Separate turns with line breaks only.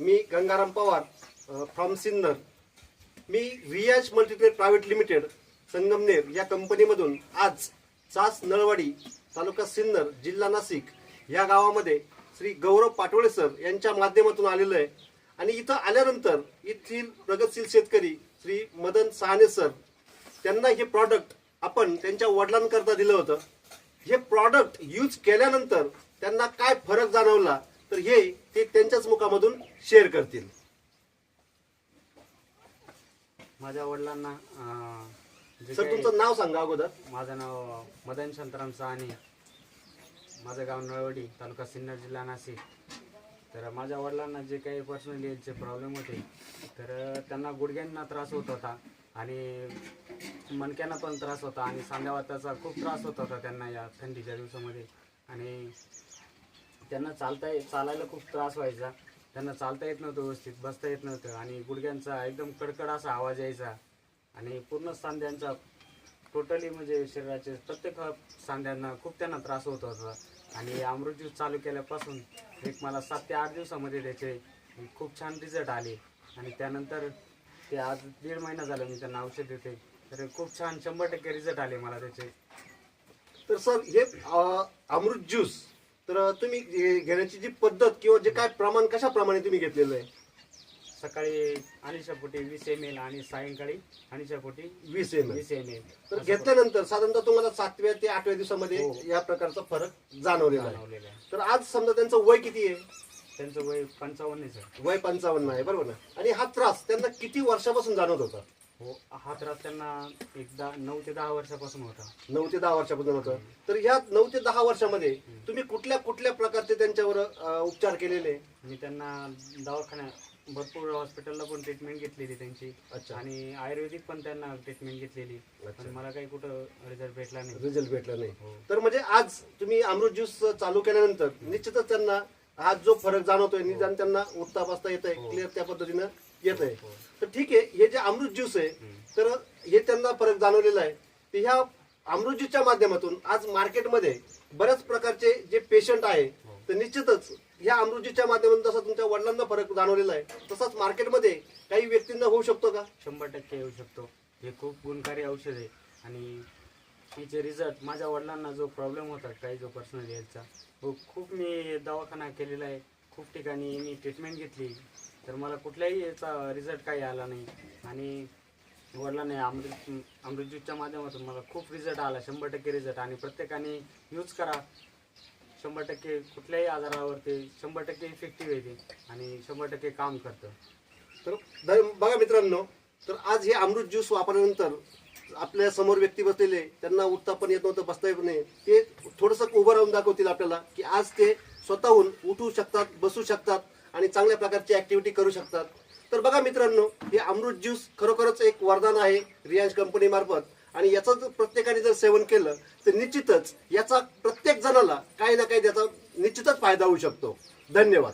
Me Gangaram Pawar from Sinnar. Me V H multiplate private limited Sangamner या कंपनीमधून आज चास नळवाडी तालुका सिन्नर जिल्हा नाशिक या गावामध्ये श्री गौरव पाटोळे सर यांच्या माध्यमातून आलेलो आहे. आणि इथं आल्यानंतर येथील प्रगतशील शेतकरी श्री मदन सहाने सर त्यांना हे प्रॉडक्ट आपण त्यांच्या वडिलांकरता दिलं होतं. हे प्रॉडक्ट यूज केल्यानंतर त्यांना काय फरक जाणवला? तर हे ते त्यांच्याच मुखामधून शेअर करतील.
माझ्या वडिलांना जे
सर
काही-
तुमचं नाव सांगा अगोदर.
माझं नाव मदन शांताराम साहनी. माझं गाव नळवडी तालुका सिन्नर जिल्हा नाशिक. तर माझ्या वडिलांना जे काही पर्सनल हेल्थचे प्रॉब्लेम होते तर त्यांना गुडघ्यांना त्रास होत होता आणि मणक्यांना पण त्रास होता आणि सांध्यावाताचा खूप त्रास होत होता त्यांना या थंडीच्या दिवसामध्ये. आणि त्यांना चालता ये- चालायला खूप त्रास व्हायचा. त्यांना चालता येत नव्हतं व्यवस्थित बसता येत नव्हतं आणि गुडघ्यांचा एकदम कडकड असा आवाज यायचा आणि पूर्ण सांध्यांचा टोटली म्हणजे शरीराचे प्रत्येक सांध्यांना खूप त्यांना त्रास होत होता. आणि अमृत ज्यूस चालू केल्यापासून एक मला सात ते आठ दिवसामध्ये त्याचे खूप छान रिझल्ट आले. आणि त्यानंतर ते आज दीड महिना झाला मी त्यांना औषध देते. तर खूप छान शंभर टक्के रिझल्ट आले मला त्याचे.
तर सर हे अं, अमृत ज्यूस तर तुम्ही घेण्याची जी पद्धत किंवा जे काय प्रमाण कशा प्रमाणे तुम्ही घेतलेलं आहे?
सकाळी अनिशा पोटी वीस एम एल आणि सायंकाळी अनिशा पोटी
वीस एम
वीस एम एल
तर घेतल्यानंतर साधारणतः तुम्हाला सातव्या ते आठव्या दिवसामध्ये
हो.
या प्रकारचा फरक जाणवलेला आहे.
जाणवलेलं आहे.
तर आज समजा त्यांचं वय किती आहे?
त्यांचं वय पंचावन्न आहे सर.
वय पंचावन्न आहे बरोबर ना? आणि हा त्रास त्यांना किती वर्षापासून जाणवत होता?
हो हा त्रास त्यांना एकदा नऊ ते दहा वर्षापासून होता.
नऊ ते दहा वर्षापासून होतं. तर ह्या नऊ ते दहा वर्षामध्ये तुम्ही कुठल्या कुठल्या प्रकारचे त्यांच्यावर अं, उपचार केलेले?
मी त्यांना दवाखान्या भरपूर हॉस्पिटलला पण ट्रीटमेंट घेतलेली त्यांची.
अच्छा.
आणि आयुर्वेदिक पण त्यांना ट्रीटमेंट घेतलेली. पण मला काही कुठं रिझल्ट भेटला नाही.
रिझल्ट भेटला नाही.
हो.
तर म्हणजे आज तुम्ही अमृत ज्यूस चालू केल्यानंतर निश्चितच त्यांना हा जो फरक जाणवतोय निदान त्यांना उठता बसता येत आहे
हो.
क्लिअर त्या पद्धतीनं. येत आहे. तर ठीक आहे हे जे अमृत ज्यूस आहे तर हे त्यांना फरक जाणवलेला आहे. तर ह्या अमृत ज्यूसच्या माध्यमातून आज मार्केटमध्ये बऱ्याच प्रकारचे जे पेशंट आहे
हो.
तर निश्चितच ह्या अमृत ज्यूसच्या माध्यमातून जसा तुमच्या वडिलांना फरक जाणवलेला आहे तसाच मार्केटमध्ये काही व्यक्तींना होऊ शकतो का?
शंभर टक्के येऊ शकतो. हे खूप गुणकारी औषध आहे आणि याचे रिझल्ट माझ्या वडिलांना जो प्रॉब्लेम होता काही जो पर्सनल हेल्थचा तो खूप मी दवाखाना केलेला आहे. खूप ठिकाणी मी ट्रीटमेंट घेतली. तर मला कुठल्याही याचा रिझल्ट काही आला नाही. आणि वडिलांनी अमृत अमृत ज्यूसच्या माध्यमातून मला खूप रिझल्ट आला शंभर टक्के रिझल्ट आणि प्रत्येकाने यूज करा. शंभर टक्के कुठल्याही आजारावरती शंभर टक्के इफेक्टिव्ह येते आणि शंभर टक्के काम करतं.
तर द- बघा मित्रांनो तर आज हे अमृत ज्यूस वापरल्यानंतर आपल्यासमोर व्यक्ती बसलेले त्यांना उठता पण येत नव्हतं बसता येत नाही ते थोडंसं उभं राहून दाखवतील आपल्याला की आज ते स्वतःहून उठू शकतात बसू शकतात. आणि चांगल्या प्रकारची ऍक्टिव्हिटी करू शकतात. तर बघा मित्रांनो हे अमृत ज्यूस खरोखरच एक वरदान आहे रियांश कंपनी मार्फत. आणि याचं जर प्रत्येकाने जर सेवन केलं तर निश्चितच याचा प्रत्येक जणाला काही ना काही त्याचा निश्चितच फायदा होऊ शकतो. धन्यवाद.